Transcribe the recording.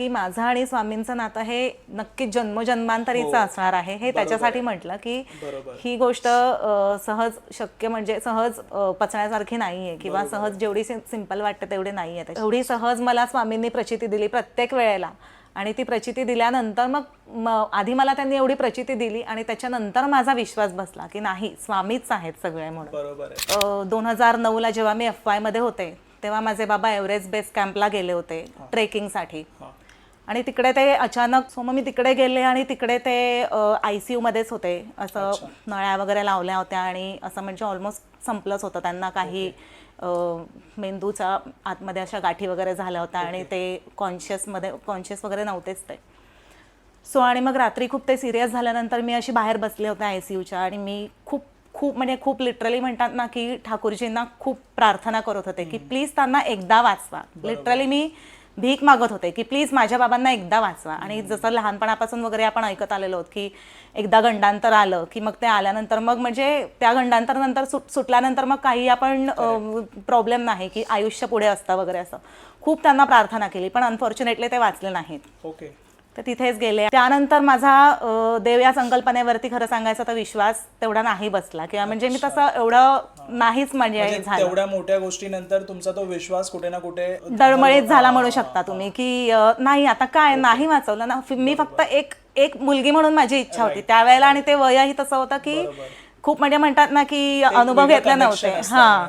की माझं आणि स्वामींचं नातं हे नक्की जन्मजन्मांतरीचं असणार आहे हे त्याच्यासाठी म्हटलं की हो. बरोबर. ही गोष्ट सहज शक्य म्हणजे सहज पचण्यासारखी नाहीये किंवा सहज जेवढी सिंपल वाटते तेवढी नाहीये. एवढी सहज मला स्वामींनी प्रचिती दिली प्रत्येक वेळेला आणि ती प्रचिती दिल्यानंतर मग आधी मला त्यांनी एवढी प्रचिती दिली आणि त्याच्यानंतर माझा विश्वास बसला की नाही स्वामीच आहेत सगळे म्हणून. बरोबर दोन हजार नऊला जेव्हा मी एफमध्ये होते तेव्हा माझे बाबा एव्हरेस्ट बेस कॅम्पला गेले होते ट्रेकिंगसाठी हा. आणि तिकडे ते अचानक सो मग मी तिकडे गेले आणि तिकडे ते आय सी मध्येच होते. असं नळ्या वगैरे लावल्या होत्या आणि असं म्हणजे ऑलमोस्ट संपलंच होतं त्यांना काही अ, मेंदूच्या आतमध्ये अशा गाठी वगैरे झाल्या होत्या आणि ते कॉन्शियसमध्ये कॉन्शियस वगैरे नव्हतेच ते. सो आणि मग रात्री खूप ते सिरियस झाल्यानंतर मी अशी बाहेर बसले होते आय सी यूच्या आणि मी खूप खूप म्हणजे खूप लिटरली म्हणतात ना की ठाकूरजींना खूप प्रार्थना करत होते की प्लीज त्यांना एकदा वाचवा. लिटरली मी भीक मागत होते की प्लीज माझ्या बाबांना एकदा वाचवा. आणि जसं लहानपणापासून वगैरे आपण ऐकत आलेलो आहोत की एकदा गंडांतर आलं की मग ते आल्यानंतर मग म्हणजे त्या गंडांतर नंतर सुट सुटल्यानंतर मग काही आपण प्रॉब्लेम नाही की आयुष्य पुढे असतं वगैरे असं. खूप त्यांना प्रार्थना केली पण अनफॉर्च्युनेटली ते वाचले नाहीत. ओके तर तिथेच गेले. त्यानंतर माझा देव या संकल्पनेवरती खरं सांगायचं तर विश्वास तेवढा नाही बसला. किंवा म्हणजे मी तसं एवढं नाहीच म्हणजे म्हणजे झालं. तेवढ्या मोठ्या गोष्टीनंतर तुमचा तो विश्वास कुठे ना कुठे दळमळीत झाला म्हणू शकता तुम्ही की नाही आता काय नाही वाचवलं ना. मी फक्त एक एक मुलगी म्हणून माझी इच्छा होती. त्यावेळेला आणि ते वयही तसं होतं की खूप म्हणजे म्हणतात ना की अनुभव घेतले नव्हते. हा.